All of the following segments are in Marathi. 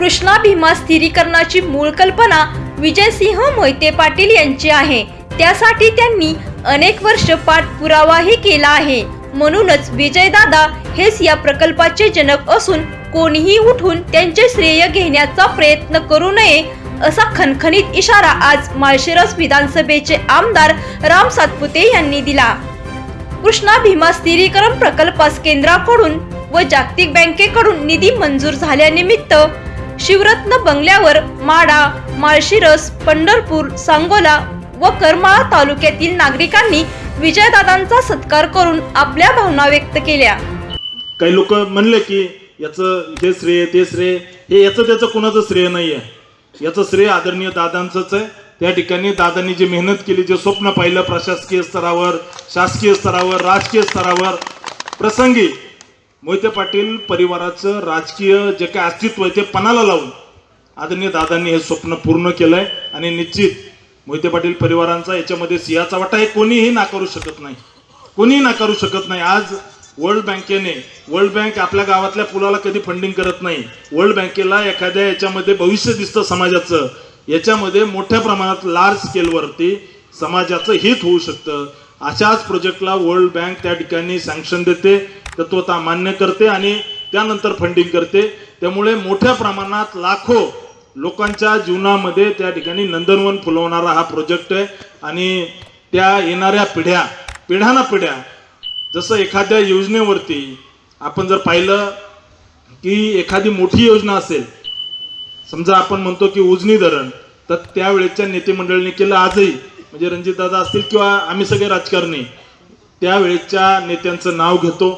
कृष्णा भीमा स्थिरीकरणाची मूळ कल्पना विजयसिंह मोहिते पाटील यांची आहे. त्यासाठी त्यांनी अनेक वर्ष पाठपुरावाही केला आहे. म्हणूनच विजयदादा हेच या प्रकल्पाचे जनक असून कोणीही उठून त्यांचे श्रेय घेण्याचा प्रयत्न करू नये असा खणखणीत इशारा आज माळशिरस विधानसभेचे आमदार राम सातपुते यांनी दिला. कृष्णा भीमा स्थिरीकरण प्रकल्पास केंद्राकडून व जागतिक बँकेकडून निधी मंजूर झाल्यानिमित्त शिवरत्न बंगल्यावर माडा माळशिरस पंढरपूर सांगोला व करमाळा तालुक्यातील नागरिकांनी विजयदादांचा सत्कार करून आपल्या भावना व्यक्त केल्या. काही लोक म्हणले की याचं हे श्रेय ते श्रेय हे याचं त्याचं कुणाचं श्रेय नाही आहे याचं श्रेय आदरणीय दादांचंच आहे. त्या ठिकाणी दादांनी जी मेहनत केली जे स्वप्न पाहिलं प्रशासकीय स्तरावर शासकीय स्तरावर राजकीय स्तरावर प्रसंगी मोहिते पाटील परिवाराचं राजकीय जे काय अस्तित्व आहे ते पणाला लावून आदरणीय दादांनी हे स्वप्न पूर्ण केलंय. आणि निश्चित मोहिते पाटील परिवारांचा याच्यामध्ये सिंहाचा वाटा हे कोणीही नाकारू शकत नाही. कोणीही नाकारू शकत नाही. आज वर्ल्ड बँकेने वर्ल्ड बँक आपल्या गावातल्या पुलाला कधी फंडिंग करत नाही. वर्ल्ड बँकेला एखाद्या याच्यामध्ये भविष्य दिसतं समाजाचं. याच्यामध्ये मोठ्या प्रमाणात लार्ज स्केलवरती समाजाचं हित होऊ शकतं. अशाच प्रोजेक्टला वर्ल्ड बँक त्या ठिकाणी सँक्शन देते. तत्वता मान्य करते आणि त्यानंतर फंडिंग करते. त्यामुळे मोठ्या प्रमाणात लाखो लोकांच्या जीवनामध्ये त्या ठिकाणी नंदनवन फुलवणारा हा प्रोजेक्ट आहे. आणि त्या येणाऱ्या पिढ्या पिढ्याना पिढ्या जसं एखाद्या योजनेवरती आपण जर पाहिलं की एखादी मोठी योजना असेल समजा आपण म्हणतो की उजनी धरण तर त्यावेळेच्या नेतेमंडळीने केलं आजही. म्हणजे रणजितदादा असतील किंवा आम्ही सगळे राजकारणी त्यावेळेच्या नेत्यांचं नाव घेतो.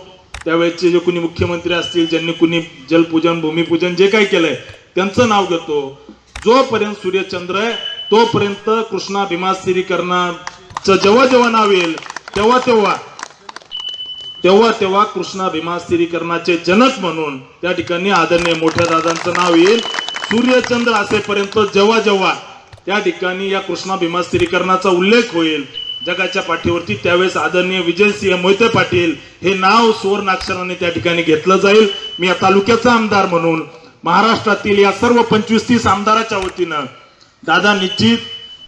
त्यावेळेचे जे कुणी मुख्यमंत्री असतील ज्यांनी कुणी जलपूजन भूमिपूजन जे काही केलंय त्यांचं नाव घेतो. जोपर्यंत सूर्यचंद्र आहे तोपर्यंत कृष्णा भीमा स्थिरीकरणाचं जेव्हा जेव्हा नाव येईल तेव्हा तेव्हा तेव्हा तेव्हा कृष्णा भीमा स्थिरीकरणाचे जनक म्हणून त्या ठिकाणी आदरणीय मोठ्या दादांचं नाव येईल. सूर्यचंद्र असेपर्यंत जेव्हा जेव्हा त्या ठिकाणी या कृष्णा भीमा स्थिरीकरणाचा उल्लेख होईल. जगाच्या पाठीवरती त्यावेळेस आदरणीय विजयसिंह मोहिते पाटील हे नाव सुवर्णाक्षराने त्या ठिकाणी घेतलं जाईल. मी या तालुक्याचा आमदार म्हणून महाराष्ट्रातील या सर्व पंचवीस तीस आमदाराच्या वतीनं दादा निश्चित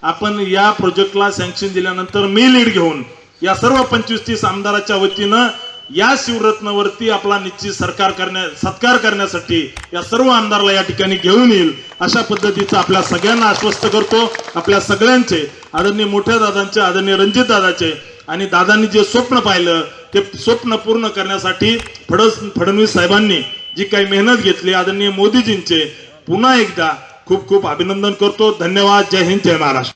आपण या प्रोजेक्टला सँक्शन दिल्यानंतर मी लीड घेऊन या सर्व पंचवीस तीस आमदाराच्या वतीनं या शिवरत्नवरती आपला निश्चित सरकार करण्या सत्कार करण्यासाठी या सर्व आमदारला या ठिकाणी घेऊन येईल अशा पद्धतीचं आपल्या सगळ्यांना आश्वस्त करतो. आपल्या सगळ्यांचे आदरणीय मोठ्या दादांचे आदरणीय रणजित दादाचे आणि दादांनी जे स्वप्न पाहिलं ते स्वप्न पूर्ण करण्यासाठी फडस फडणवीस साहेबांनी जी काही मेहनत घेतली आदरणीय मोदीजींचे पुन्हा एकदा खूप खूप अभिनंदन करतो. धन्यवाद. जय हिंद जय महाराष्ट्र.